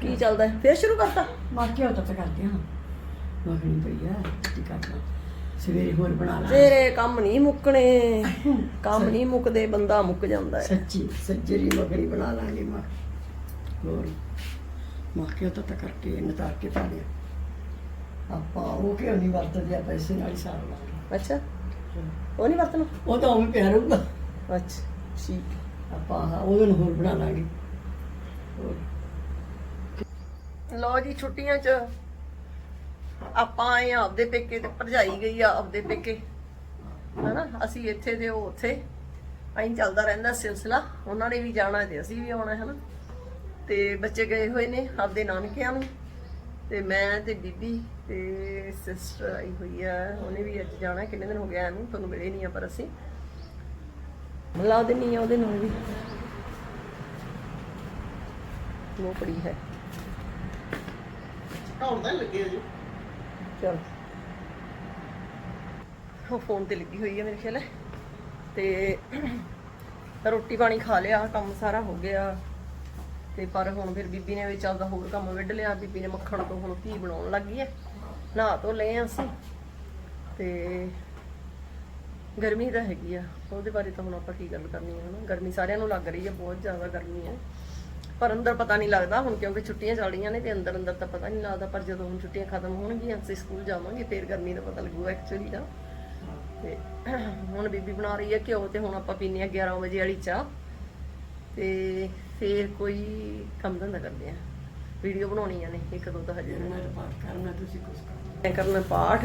ਕੀ ਚੱਲਦਾ ਹੈ? ਫੇਰ ਸ਼ੁਰੂ ਕਰਤਾ? ਬਾਕੀ ਉਹ ਤਾਂ ਕਰਦੇ ਹਾਂ। ਮੱਖਣੀ ਪਈ ਆ ਕੀ ਕਰਨਾ? ਸਵੇਰੇ ਹੋਰ ਬਣਾ ਲਾ। ਤੇਰੇ ਕੰਮ ਨਹੀਂ ਮੁੱਕਣੇ। ਕੰਮ ਨਹੀਂ ਮੁੱਕਦੇ ਬੰਦਾ ਮੁੱਕ ਜਾਂਦਾ ਹੈ। ਸੱਚੀ ਸੱਜਰੀ ਮੱਖਣੀ ਬਣਾ ਲਾਂਗੇ ਮਾਂ। ਹੋਰ। ਮਾਖਿਆ ਤਾਂ ਤਾਂ ਕਰਕੇ ਇਹਨੇ ਤਾਰ ਕੇ ਪਾ ਲਿਆ ਆਪਾਂ ਉਹ ਕਿਉਂ ਨਹੀਂ ਵਰਤਦੇ ਆ ਪੈਸੇ ਨਾਲ ਹੀ ਸਾਰ ਲਾਂਗੇ। ਅੱਛਾ। ਉਹ ਨਹੀਂ ਵਰਤਣਾ? ਉਹ ਤਾਂ ਉਵੇਂ ਪਿਆ ਰਹੂਗਾ। ਅੱਛਾ ਠੀਕ ਆਪਾਂ ਆਹ ਉਹਦੇ ਨੂੰ ਹੋਰ ਬਣਾ ਲਾਂਗੇ। ਹੋਰ। ਲੋ ਜੀ ਛੁੱਟੀਆਂ 'ਚ। ਆਪਾਂ ਆਏ ਆ ਆਪਦੇ ਪੇਕੇ ਤੇ, ਭਰਜਾਈ ਗਈ ਆ ਆਪਦੇ ਪੇਕੇ। ਹਨਾ, ਅਸੀਂ ਇੱਥੇ ਤੇ ਉਹ ਉੱਥੇ। ਐਂ ਚੱਲਦਾ ਰਹਿੰਦਾ ਸਿਲਸਿਲਾ। ਉਹਨਾਂ ਨੇ ਵੀ ਜਾਣਾ ਤੇ ਅਸੀਂ ਵੀ ਆਉਣਾ, ਹਨਾ। ਤੇ ਬੱਚੇ ਗਏ ਹੋਏ ਨੇ ਆਪਦੇ ਨਾਨਕਿਆਂ ਨੂੰ। ਤੇ ਮੈਂ ਤੇ ਬੀਬੀ ਤੇ ਸਿਸਟਰ ਆਈ ਹੋਈ ਆ। ਉਹਨੇ ਵੀ ਅੱਜ ਜਾਣਾ, ਕਿੰਨੇ ਦਿਨ ਹੋ ਗਿਆ ਇਹਨੂੰ ਤੁਹਾਨੂੰ ਮਿਲੇ ਨਹੀਂ ਆ ਪਰ ਅਸੀਂ। ਮਿਲਾ ਦੇਣੀ ਆ ਉਹਦੇ ਨਾਲ ਵੀ। ਉਹ ਪੜੀ ਹੈ। ਹੁਣ ਤਾਂ ਲੱਗੇ ਜੀ ਚਲ। ਉਹ ਫੋਨ ਤੇ ਲੱਗੀ ਹੋਈ ਹੈ ਮੇਰੇ ਖਿਆਲ। ਤੇ ਰੋਟੀ ਪਾਣੀ ਖਾ ਲਿਆ, ਕੰਮ ਸਾਰਾ ਹੋ ਗਿਆ। ਤੇ ਪਰ ਹੁਣ ਫਿਰ ਬੀਬੀ ਨੇ ਵੀ ਚੱਲਦਾ ਹੋਰ ਕੰਮ ਵਿੱਢ ਲਿਆ। ਬੀਬੀ ਨੇ ਮੱਖਣ ਤੋਂ ਹੁਣ ਕੀ ਬਣਾਉਣ ਲੱਗੀ ਹੈ ਨਹਾ ਧੋ ਲਏ ਹਾਂ ਅਸੀਂ। ਤੇ ਗਰਮੀ ਤਾਂ ਹੈਗੀ ਆ। ਉਹਦੇ ਬਾਰੇ ਤਾਂ ਹੁਣ ਆਪਾਂ ਕੀ ਗੱਲ ਕਰਨੀ ਹੈ ਹਨਾ? ਗਰਮੀ ਸਾਰਿਆਂ ਨੂੰ ਲੱਗ ਰਹੀ ਹੈ ਬਹੁਤ ਜ਼ਿਆਦਾ ਗਰਮੀ ਹੈ ਪਰ ਅੰਦਰ ਪਤਾ ਨਹੀਂ ਲੱਗਦਾ ਹੁਣ ਕਿਉਂਕਿ ਛੁੱਟੀਆਂ ਚੱਲ ਰਹੀਆਂ ਨੇ ਤੇ ਅੰਦਰ ਅੰਦਰ ਤਾਂ ਪਤਾ ਨਹੀਂ ਲੱਗਦਾ ਪਰ ਜਦੋਂ ਹੁਣ ਛੁੱਟੀਆਂ ਖਤਮ ਹੋਣਗੀਆਂ ਅਸੀਂ ਸਕੂਲ ਜਾਵਾਂਗੇ ਫੇਰ ਗਰਮੀ ਦਾ ਪਤਾ ਲੱਗੂਗਾ ਐਕਚੁਅਲੀ ਦਾ ਤੇ ਹੁਣ ਬੀਬੀ ਬਣਾ ਰਹੀ ਹੈ ਘਿਓ ਤੇ ਹੁਣ ਆਪਾਂ ਪੀਨੇ ਆ 11 ਵਜੇ ਵਾਲੀ ਚਾਹ। ਤੇ ਫੇਰ ਕੋਈ ਕੰਮ ਧੰਦਾ ਕਰਦੇ ਆ ਵੀਡੀਓ ਬਣਾਉਣੀਆਂ ਨੇ ਇੱਕ ਦੋ ਤਾਂ ਹਜੇ। ਕਰਨਾ ਤਾਂ ਪਾਠ ਕਰਨਾ ਤੁਸੀਂ ਕੁਝ ਕਰਨਾ ਪਾਠ।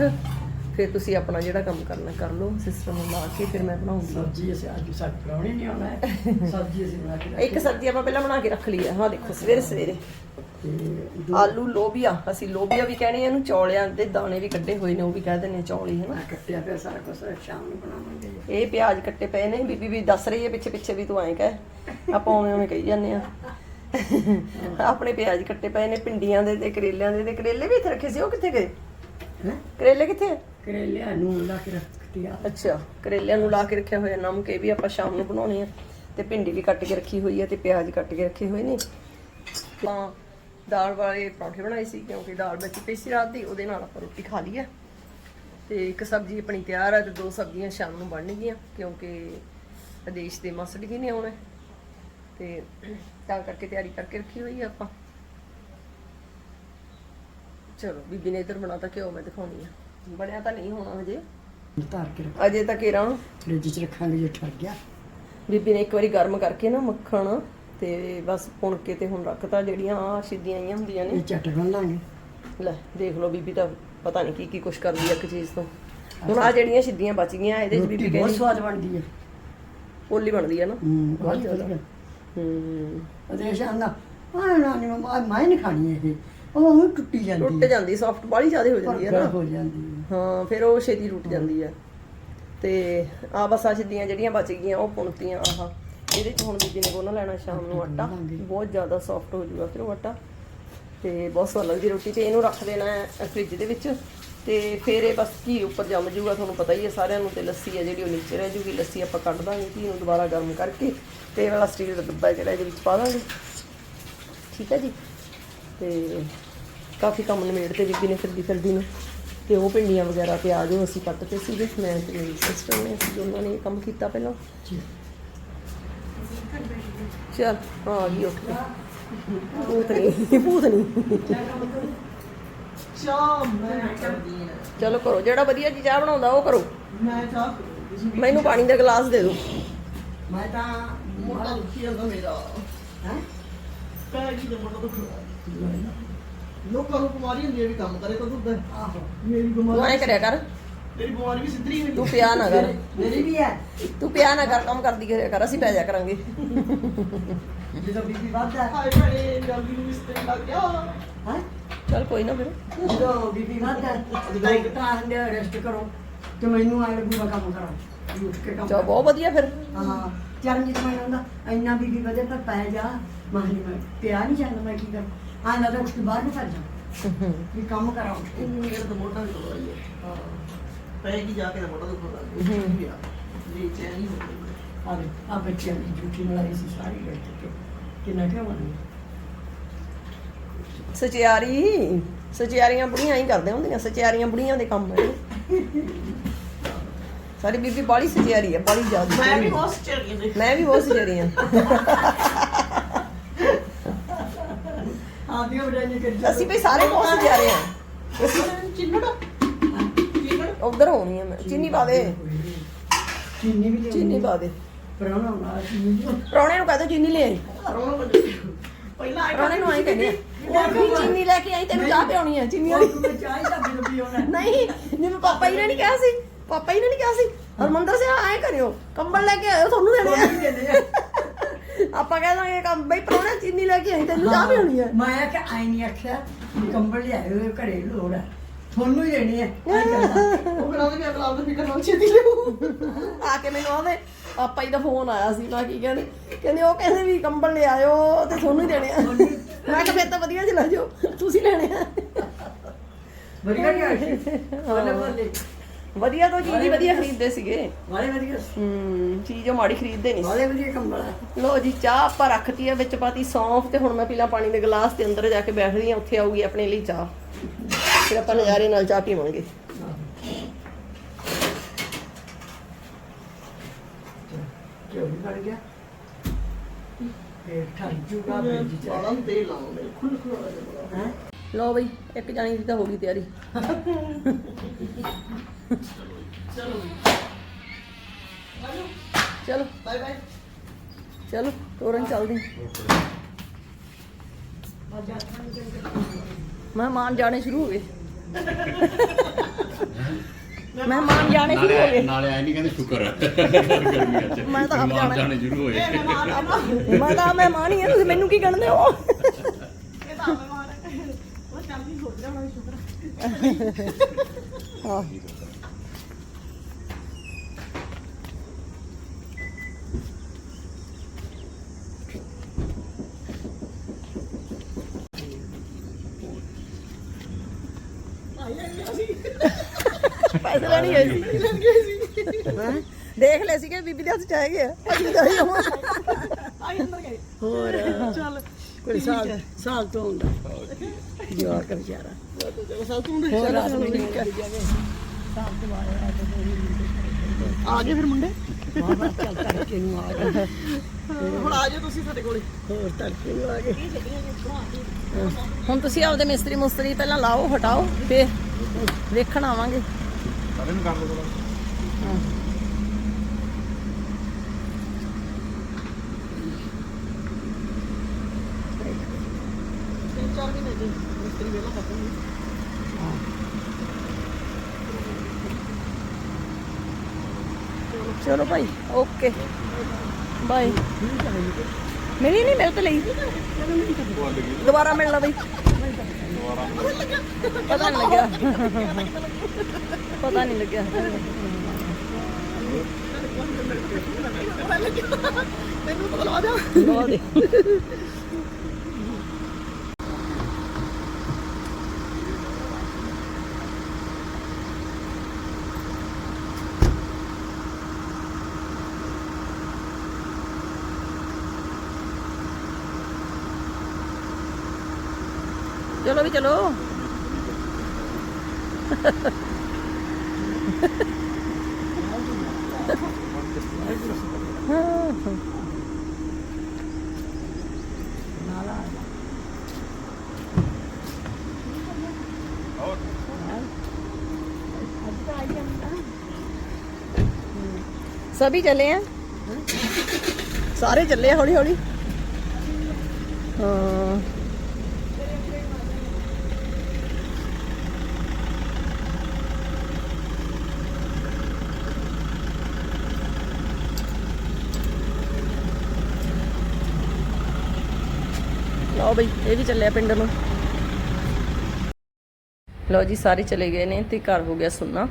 ਫਿਰ ਤੁਸੀਂ ਆਪਣਾ ਜਿਹੜਾ ਕੰਮ ਕਰਨਾ ਕਰ ਲਓ ਸਿਸਟਰ ਨੂੰ ਲਾ ਕੇ ਫਿਰ ਮੈਂ ਬਣਾਉਂਗੀ। ਸਬਜ਼ੀ ਅਸੀਂ ਅੱਜ ਸਾਡੇ ਪ੍ਰਾਹੁਣੇ ਨਹੀਂ ਆਉਣਾ ਹੈ ਸਬਜ਼ੀ ਅਸੀਂ ਬਣਾ ਕੇ ਰੱਖੀ। ਇੱਕ ਸਬਜ਼ੀ ਆਪਾਂ ਪਹਿਲਾਂ ਬਣਾ ਕੇ ਰੱਖ ਲਈ ਆ। ਹਾਂ ਦੇਖੋ ਸਵੇਰੇ ਸਵੇਰੇ। ਤੇ ਦੋ ਆਲੂ ਲੋਬੀਆ। ਅਸੀਂ ਲੋਬੀਆ ਵੀ ਕਹਿੰਦੇ ਆ ਇਹਨੂੰ ਚੌਲਿਆਂ ਦੇ ਦਾਣੇ ਵੀ ਕੱਢੇ ਹੋਏ ਨੇ ਉਹ ਵੀ ਕਹਿ ਦਿੰਦੇ ਆ ਚੌਲੀ ਹੈ ਨਾ। ਮੈਂ ਕੱਟਿਆ ਪਿਆ ਸਾਰਾ ਕੁਝ ਸ਼ਾਮ ਨੂੰ ਬਣਾਵਾਂਗੇ। ਇਹ ਪਿਆਜ਼ ਕੱਟੇ ਪਏ ਨੇ ਬੀਬੀ ਵੀ ਦੱਸ ਰਹੀ ਹੈ ਪਿੱਛੇ ਪਿੱਛੇ ਵੀ ਤੂੰ ਐਂ ਕਹਿ। ਆਪਾਂ ਉਵੇਂ ਉਵੇਂ ਕਹੀ ਜਾਂਦੇ ਆ। ਆਪਣੇ ਪਿਆਜ਼ ਕੱਟੇ ਪਏ ਨੇ ਪਿੰਡੀਆਂ ਦੇ ਤੇ ਕਰੇਲਿਆਂ ਦੇ ਤੇ। ਕਰੇਲੇ ਵੀ ਇੱਥੇ ਰੱਖੇ ਸੀ ਉਹ ਕਿੱਥੇ ਗਏ? ਹੈ? ਕਰੇਲੇ ਕਿੱਥੇ ਕਰੇਲਿਆਂ ਨੂੰ ਲਾ ਕੇ ਰੱਖਤੀ ਆ। ਅੱਛਾ, ਕਰੇਲਿਆਂ ਨੂੰ ਲਾ ਕੇ ਰੱਖਿਆ ਹੋਇਆ ਨਮਕ, ਇਹ ਵੀ ਆਪਾਂ ਸ਼ਾਮ ਨੂੰ ਬਣਾਉਣੇ ਆ। ਤੇ ਭਿੰਡੀ ਵੀ ਕੱਟ ਕੇ ਰੱਖੀ ਹੋਈ ਆ ਤੇ ਪਿਆਜ਼ ਕੱਟ ਕੇ ਰੱਖੇ ਹੋਏ ਨੇ। ਤਾਂ ਦਾਲ ਵਾਲੇ ਪਰੌਂਠੇ ਬਣਾਏ ਸੀ, ਕਿਉਂਕਿ ਦਾਲ ਵਿੱਚ ਪਈ ਸੀ ਰਾਤ ਦੀ, ਉਹਦੇ ਨਾਲ ਆਪਾਂ ਰੋਟੀ ਖਾ ਲਈ ਆ। ਤੇ ਇੱਕ ਸਬਜ਼ੀ ਆਪਣੀ ਤਿਆਰ ਆ ਤੇ ਦੋ ਸਬਜ਼ੀਆਂ ਸ਼ਾਮ ਨੂੰ ਬਣਨਗੀਆਂ, ਕਿਉਂਕਿ ਆਦੇਸ਼ ਦੇ ਮਸੜੀ ਜੀ ਨੇ ਆਉਣਾ। ਤੇ ਤਾਂ ਕਰਕੇ ਤਿਆਰੀ ਕਰਕੇ ਰੱਖੀ ਹੋਈ ਆ ਆਪਾਂ। ਚਲੋ, ਬੀਬੀ ਨੇ ਇੱਧਰ ਬਣਾਤਾ ਘਿਓ ਮੈਂ ਦਿਖਾਉਣੀ ਆ। ਬਣਿਆ ਤਾਂ ਨਹੀਂ ਹੋਣਾ ਹਜੇ। ਧਾਰ ਕੇ ਰੱਖ। ਅਜੇ ਤੱਕ ਇਹਨਾਂ ਫ੍ਰਿਜ 'ਚ ਰੱਖਾਂਗੇ ਜੇ ਠਰ ਗਿਆ। ਬੀਬੀ ਨੇ ਇੱਕ ਵਾਰੀ ਗਰਮ ਕਰਕੇ ਨਾ ਮੱਖਣ ਤੇ ਬਸ ਪੁਣ ਕੇ ਤੇ ਹੁਣ ਰੱਖਤਾ ਜਿਹੜੀਆਂ ਆ ਸਿੱਧੀਆਂ ਆਈਆਂ ਹੁੰਦੀਆਂ ਇਹ ਨੇ ਚੱਟ ਬਣ ਲਾਂਗੇ। ਲੈ ਦੇਖ ਲਓ ਬੀਬੀ ਤਾਂ ਪਤਾ ਨਹੀਂ ਕੀ ਕੀ ਕੁਛ ਕਰਦੀ ਆ ਇੱਕ ਚੀਜ਼ ਤੋਂ। ਹੁਣ ਆ ਜਿਹੜੀਆਂ ਸਿੱਧੀਆਂ ਬਚ ਗਈਆਂ ਇਹਦੇ ਚ ਰੋਟੀ ਬੀਬੀ ਬਹੁਤ ਕਹਿੰਦੀ ਸਵਾਦ ਬਣਦੀ ਹੈ ਪੋਲੀ ਬਣਦੀ ਆ ਨਾ। ਹੂੰ ਬਹੁਤ ਵਧੀਆ। ਹੂੰ। ਅਦੇਸ਼ ਆਂਦਾ ਆ ਨਾ ਨਹੀਂ ਮੈਂ ਮੈਂ ਨਹੀਂ ਖਾਣੀ ਇਹ। ਉਹ ਉਹ ਟੁੱਟੀ ਜਾਂਦੀ ਟੁੱਟ ਜਾਂਦੀ ਸੌਫਟ ਬਾਲੀ ਜ਼ਿਆਦਾ ਹੋ ਜਾਂਦੀ ਪਰ ਨਾ। ਹੋ ਜਾਂਦੀ ਹੈ। ਹਾਂ ਫਿਰ ਉਹ ਛੇਤੀ ਟੁੱਟ ਜਾਂਦੀ ਆ ਤੇ ਆ ਬਸ ਆ ਸਿੱਧੀਆਂ ਜਿਹੜੀਆਂ ਬਚ ਗਈਆਂ ਉਹ ਪੁਣਤੀਆਂ ਆਹ। ਇਹਦੇ ਚ ਹੁਣ ਬੀਬੀ ਨੇ ਕੋਨਾ ਲੈਣਾ ਸ਼ਾਮ ਨੂੰ ਆਟਾ। ਬਹੁਤ ਜ਼ਿਆਦਾ ਸੌਫਟ ਹੋ ਜਾਊਗਾ ਫਿਰ ਉਹ ਆਟਾ। ਤੇ ਬਹੁਤ ਸਵਾਦ ਲੱਗਦੀ ਰੋਟੀ ਤੇ ਇਹਨੂੰ ਰੱਖ ਦੇਣਾ ਹੈ ਫ੍ਰਿਜ ਦੇ ਵਿੱਚ। ਤੇ ਫਿਰ ਇਹ ਬਸ ਘੀ ਉੱਪਰ ਜੰਮ ਜਾਊਗਾ ਤੁਹਾਨੂੰ ਪਤਾ ਹੀ ਹੈ। ਸਾਰਿਆਂ ਨੂੰ ਤੇ ਲੱਸੀ ਹੈ ਜਿਹੜੀ ਉਹ ਨੀਚੇ ਰਹਿ ਜੂਗੀ। ਲੱਸੀ ਆਪਾਂ ਕੱਢ ਦਾਂਗੇ ਘੀ ਨੂੰ ਦੁਬਾਰਾ ਗਰਮ ਕਰਕੇ। ਤੇ ਇਹ ਵਾਲਾ ਸਟੀਲ ਦਾ ਡੱਬਾ ਹੈ ਜਿਹੜਾ ਇਹਦੇ ਵਿੱਚ ਪਾ ਦਾਂਗੇ। ਠੀਕ ਹੈ ਜੀ? ਤੇ ਕਾਫੀ ਕੰਮ ਨਿਬੇੜਤੇ ਬੀਬੀ ਨੇ ਫਿਰਦੀ ਫਿਰਦੀ ਨੂੰ। ਤੇ ਉਹ ਭਿੰਡੀਆਂ ਵਗੈਰਾ ਪਿਆਜ਼ ਉਹ ਅਸੀਂ ਕੱਟਦੇ ਸੀਗੇ। ਮੈਂ ਤੇ ਮੇਰੀ ਸਿਸਟਰ ਨੇ ਅਸੀਂ ਦੋਨਾਂ ਨੇ ਇਹ ਕੰਮ ਕੀਤਾ ਪਹਿਲਾਂ। ਚਲ ਆ ਗਈ ਉੱਠ ਕੇ। ਭੂਤ ਨਹੀਂ ਭੂਤ ਨਹੀਂ। ਚਾਹ ਮੈਂ ਕਰਦੀ ਆ ਚਲੋ ਕਰੋ ਜਿਹੜਾ ਵਧੀਆ ਜੀ ਚਾਹ ਬਣਾਉਂਦਾ ਉਹ ਕਰੋ। ਮੈਂ ਚਾਹ ਮੈਨੂੰ ਪਾਣੀ ਦਾ ਗਲਾਸ ਦੇ ਦਿਓ। ਮੈਂ ਤਾਂ ਮੋਟਾ ਦੁਖੀ ਜਾਂਦਾ ਮੇਰਾ ਹੈ? ਪੈ ਗਈ ਤੇ ਮੋਟਾ ਦੁਖ ਲੋਕਾਂ ਨੂੰ ਬਿਮਾਰੀ ਹੁੰਦੀ ਹੈ ਵੀ ਕੰਮ ਕਰੇ ਤਾਂ ਦੁੱਧ ਆਹੋ। ਮੇਰੀ ਤੂੰ ਬਿਮਾਰੀ ਐਂ ਕਰਿਆ ਕਰ। ਮੇਰੀ ਬਿਮਾਰੀ ਵੀ ਸਿੱਧਰੀ ਹੋਈ। ਤੂੰ ਪਿਆ ਨਾ ਕਰ। ਮੇਰੀ ਵੀ ਹੈ। ਤੂੰ ਪਿਆ ਨਾ ਕਰ ਕੰਮ ਕਰਦੀ ਕਰਿਆ ਕਰ ਅਸੀਂ ਪੈ ਜਾ ਕਰਾਂਗੇ। ਜਦੋਂ ਬੀਬੀ ਵੱਧਦਾ ਹਾਏ ਭੈਣੇ ਜਲਦੀ ਨੂੰ ਇਸ ਤੇ ਲੱਗ ਗਿਆ। ਹੈ? ਚਲ ਕੋਈ ਨਾ ਫਿਰ। ਜਦੋਂ ਬੀਬੀ ਵੱਧਦਾ ਜਦੋਂ ਇੱਕ ਤਾਂ ਹੰਦੇ ਰੈਸਟ ਕਰੋ ਤੇ ਮੈਨੂੰ ਆ ਲੱਗੂਗਾ ਕੰਮ ਕਰਾਂ। ਉੱਠ ਕੇ ਕੰਮ ਚਾ ਬਹੁਤ ਵਧੀਆ ਫਿਰ। ਹਾਂ ਚਰਨਜੀਤ ਮੈਂ ਕਹਿੰਦਾ ਇੰਨਾ ਬੀਬੀ ਵਧੇ ਤਾਂ ਪੈ ਜਾ। ਮਾਹੀ ਮੈਂ ਪਿਆ ਨਹੀਂ ਜਾਂਦਾ ਮੈਂ ਕੀ ਕਰਾਂ? ਆਂਦਾ ਤਾਂ ਉੱਠ ਕੇ ਬਾਹਰ ਨੂੰ ਭੱਜ ਜਾ ਵੀ ਕੰਮ ਕਰਾਂ ਉੱਠ ਕੇ। ਮੇਰਾ ਤਾਂ ਮੋਟਾ ਵੀ ਹੋ ਰਹੀ ਹੈ। ਹਾਂ ਪੈਗੀ ਜਾ ਕੇ ਤਾਂ ਮੋਟਾ ਦੁੱਖ ਲੱਗ ਗਿਆ। ਜੀ ਚੈਨ ਨਹੀਂ ਹੋ ਰਹੀ ਆ ਵੇ ਆ ਬੱਚਿਆਂ ਦੀ ਝੂਠੀ ਮਲਾਈ ਸੀ ਸਾਰੀ ਬੈਠ ਕੇ ਕਿੰਨਾ ਕਿਉਂ ਮੰਨੀ ਸਚਿਆਰੀ। ਸਚਿਆਰੀਆਂ ਬੁੜੀਆਂ ਹੀ ਕਰਦੇ ਹੁੰਦੀਆਂ। ਸਚਿਆਰੀਆਂ ਬੁੜੀਆਂ ਦੇ ਕੰਮ ਨੇ। ਸਾਡੀ ਬੀਬੀ ਬਾਲੀ ਸਚਿਆਰੀ ਹੈ ਬਾਲੀ ਜ਼ਿਆਦਾ ਮੈਂ ਵੀ ਬਹੁਤ ਚੜੀ ਦੇ ਮੈਂ ਵੀ ਬਹੁਤ ਸਚਿਆਰੀ ਹਾਂ। ਆਦੀਆਂ ਬੜਾਈਆਂ ਕਰੀ ਅਸੀਂ ਵੀ ਸਾਰੇ ਬਹੁਤ ਸਚਿਆਰੇ ਹਾਂ। ਚਿੰਨੜ ਚਿੰਨੜ ਉਧਰ ਹੋਣੀ ਹੈ ਮੈਂ। ਚੀਨੀ ਪਾ ਦੇ। ਚੀਨੀ ਵੀ ਚੀਨੀ ਪਾ ਦੇ। ਪਰਾਉਣਾ ਨਾਲ ਚੀਨੀ ਵੀ ਪ੍ਰਾਹੁਣੇ ਨੂੰ ਕਹਦੇ ਚੀਨੀ ਲੈ ਆਈ? ਪਹਿਲਾਂ ਆਇਆ ਪ੍ਰਾਹੁਣੇ ਨੂੰ ਆਈ ਕਹਿੰਦੇ ਆ। ਉਹ ਵੀ ਚੀਨੀ ਲੈ ਕੇ ਆਈ ਤੈਨੂੰ ਚਾਹ ਪਿਆਉਣੀ ਹੈ ਚੀਨੀ ਵਾਲੀ। ਦਾ ਬਿਲ ਵੀ ਆਉਣਾ ਨਹੀਂ ਜਿਵੇਂ ਪਾਪਾ ਜੀ ਨੇ ਨਹੀਂ ਕਿਹਾ ਸੀ। ਪਾਪਾ ਜੀ ਨੇ ਨਹੀਂ ਕਿਹਾ ਸੀ। ਹਰਮੰਦਰ ਸਿੰਘ ਆਏ ਕਰਿਓ। ਕੰਬਲ ਲੈ ਕੇ ਆਇਓ ਤੁਹਾਨੂੰ ਦੇਣੇ ਆ। ਕਹਿੰਦੇ ਆ। ਆਪਾਂ ਕਹਿ ਦਾਂਗੇ ਕੰਮ ਬਈ ਪ੍ਰਾਹੁਣਾ ਚੀਨੀ ਲੈ ਕੇ ਆਈ ਤੈਨੂੰ ਚਾਹ ਪਿਆਉਣੀ ਹੈ। ਮੈਂ ਆ ਕਿ ਆਈ ਨਹੀਂ ਆਖਿਆ ਵੀ ਕੰਬਲ ਲਿਆਏ ਹੋਏ ਘਰੇ ਲੋੜ ਹੈ। ਤੁਹਾਨੂੰ ਹੀ ਦੇਣੀ ਹੈ। ਐਂ ਕਹਿੰਦਾ। ਉਹ ਕਹਿੰਦਾ ਕਿ ਅਗਲਾ ਉਹਦੇ ਫਿਕਰ ਨਾਲ ਛੇਤੀ ਲਿਓ ਆ ਕੇ ਮੈਨੂੰ ਆਦੇ ਪਾਪਾ ਜੀ ਦਾ ਫੋਨ ਆਇਆ ਸੀ ਮੈਂ ਕੀ ਕਹਿੰਦੇ ਕਹਿੰਦੇ ਉਹ ਕਹਿੰਦੇ ਵੀ ਕੰਬਲ ਲੈ ਆਇਓ ਤੇ ਤੁਹਾਨੂੰ ਹੀ ਦੇਣੇ ਆ। ਮੈਂ ਕਿਹਾ ਫਿਰ ਤਾਂ ਵਧੀਆ ਜਿਹਾ ਲੈ ਜਾਓ ਤੁਸੀਂ ਲੈਣੇ ਆ। ਵਧੀਆ ਨਹੀਂ ਆਖੀ ਬੋਲੇ ਬੋਲੇ। ਵਧੀਆ ਤੋਂ ਚੀਜ਼ ਹੀ ਵਧੀਆ ਖਰੀਦਦੇ ਸੀਗੇ। ਵਾਲੇ ਵਧੀਆ ਹੂੰ ਚੀਜ਼ ਉਹ ਮਾੜੀ ਖਰੀਦਦੇ ਨਹੀਂ ਵਾਲੇ ਵਧੀਆ ਕੰਬਲ ਲੋ ਜੀ ਚਾਹ ਆਪਾਂ ਰੱਖਤੀ ਆ ਵਿੱਚ ਪਾਤੀ ਸੌਂਫ ਤੇ ਹੁਣ ਮੈਂ ਪੀਲਾ ਪਾਣੀ ਦੇ ਗਲਾਸ ਦੇ ਅੰਦਰ ਜਾ ਕੇ ਬੈਠਦੀ ਆ ਉੱਥੇ ਆਊਗੀ ਆਪਣੇ ਲਈ ਚਾਹ। ਫਿਰ ਆਪਾਂ ਨਜ਼ਾਰੇ ਨਾਲ ਚਾਹ ਪੀਵਾਂਗੇ। ਕਿਉਂ ਵੀ ਬਣ ਗਿਆ। ਇਹ ਠੱਗ ਜੂਗਾ ਬੇਜੀ ਚ ਬਾਲਾਂ ਤੇ ਲਾਉਂ ਮੇਰੇ ਖੁੱਲ ਖੁੱਲ ਆ ਜਾਂਦਾ। ਹੈ? ਲੋ ਬਈ ਇੱਕ ਜਾਣੀ ਦੀ ਤਾਂ ਹੋ ਗਈ ਤਿਆਰੀ। ਚਲੋ ਚਲੋ। Bye bye. ਚਲੋ ਤੋਰਨ ਚੱਲਦੀ ਮਹਿਮਾਨ ਜਾਣੇ ਸ਼ੁਰੂ ਹੋ ਗਏ। ਮਹਿਮਾਨ ਜਾਣੇ ਸ਼ੁਰੂ ਹੋ ਨਾਲੇ ਗਏ। ਨਾਲੇ ਆਏ ਨਹੀਂ ਕਹਿੰਦੇ ਸ਼ੁਕਰ ਹੈ ਮੈਂ ਤਾਂ ਆਪ ਮਹਿਮਾਨ ਜਾਣਾ। ਜਾਣੇ ਸ਼ੁਰੂ ਹੋਏ। ਮੈਂ ਤਾਂ ਮਹਿਮਾਨ ਹੀ ਆ ਤੁਸੀਂ ਮੈਨੂੰ ਕੀ ਕਹਿੰਦੇ ਹੋ? ਉਹ ਚਾਂਦੀ ਹੋ ਜਾਣਾ ਸ਼ੁਕਰ ਹਾਂ ਪੈਸੇ ਲੈਣੀ ਗਏ ਸੀ? ਦੇਖ ਲੈ ਸੀ ਕਿ ਬੀਬੀ ਦੇ ਹੱਥ ਚ ਆਏ ਗਿਆ। ਅਸੀਂ ਤਾਂ ਹੀ। ਆਵਾਂ ਆਈ ਅੰਦਰ ਗਏ। ਹੋਰ। ਚੱਲ। ਕੋਈ ਸਾਲ ਸਾਲ ਤੋਂ ਹੁੰਦਾ। ਜਵਾਰ ਕਰ ਵਿਚਾਰਾ ਚਲ ਤੂੰ ਦੇ ਹੋਰ ਰਾਤ ਨੂੰ ਨਹੀਂ ਕਰ। ਆ ਗਏ ਫਿਰ ਮੁੰਡੇ। ਬਾਬਾ ਚੱਲ ਤੜਕੇ ਨੂੰ ਆ ਗਏ। ਹੁਣ ਆ ਜਾਓ ਤੁਸੀਂ ਸਾਡੇ ਕੋਲੇ। ਹੋਰ ਤੜਕੇ ਨੂੰ ਆ ਗਏ। ਹੁਣ ਤੁਸੀਂ ਆਪਦੇ ਮਿਸਤਰੀ ਮੁਸਤਰੀ ਪਹਿਲਾਂ ਲਾਓ ਹਟਾਓ ਫੇਰ ਵੇਖਣ ਆਵਾਂਗੇ। ਸਾਰੇ ਨੂੰ ਕਰ ਲਓ ਤਿੰਨ ਚਾਰ ਮਹੀਨੇ ਦੇ ਮਿਸਤਰੀ ਵੇਲਾ ਖਤਮ ਹੋਈ ਚਲੋ ਭਾਈ। ਓਕੇ। ਬਾਏ। ਮਿਲੀ ਨਹੀਂ ਮੇਰੇ ਤੇ ਲਈ। ਦੁਬਾਰਾ ਮਿਲਣਾ ਬਈ। ਪਤਾ ਨਹੀਂ ਲੱਗਿਆ। ਪਤਾ ਨਹੀਂ ਲੱਗਿਆ। ਮੈਨੂੰ ਤਾਂ ਲਾ ਜਾ ਚਲੋ ਵੀ ਚਲੋ। ਸਭੀ ਚਲੇ ਆ? ਸਾਰੇ ਚਲੇ ਆ ਹੌਲੀ ਹੌਲੀ ਹਾਂ। ਬਈ, ਇਹ ਵੀ ਚੱਲਿਆ ਪਿੰਡ ਨੂੰ। ਲਓ ਜੀ, ਸਾਰੇ ਚਲੇ ਗਏ ਨੇ ਤੇ ਘਰ ਹੋ ਗਿਆ ਸੁਣਨਾ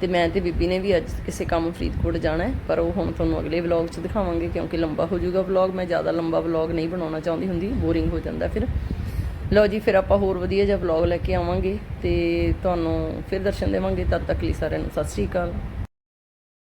ਤੇ ਮੈਂ ਤੇ ਬੀਬੀ ਨੇ ਵੀ ਅੱਜ ਕਿਸੇ ਕੰਮ ਫਰੀਦਕੋਟ ਜਾਣਾ ਹੈ, ਪਰ ਉਹ ਹੁਣ ਤੁਹਾਨੂੰ ਅਗਲੇ ਵਲੌਗ 'ਚ ਦਿਖਾਵਾਂਗੇ, ਕਿਉਂਕਿ ਲੰਬਾ ਹੋ ਜਾਊਗਾ ਵਲੌਗ ਮੈਂ ਜ਼ਿਆਦਾ ਲੰਬਾ ਵਲੌਗ ਨਹੀਂ ਬਣਾਉਣਾ ਚਾਹੁੰਦੀ ਹੁੰਦੀ ਬੋਰਿੰਗ ਹੋ ਜਾਂਦਾ ਫਿਰ। ਲਓ ਜੀ, ਫਿਰ ਆਪਾਂ ਹੋਰ ਵਧੀਆ ਜਿਹਾ ਵਲੌਗ ਲੈ ਕੇ ਆਵਾਂਗੇ ਤੇ ਤੁਹਾਨੂੰ ਫਿਰ ਦਰਸ਼ਨ ਦੇਵਾਂਗੇ। ਤਦ ਤੱਕ ਲਈ ਸਾਰਿਆਂ ਨੂੰ ਸਤਿ ਸ਼੍ਰੀ ਅਕਾਲ।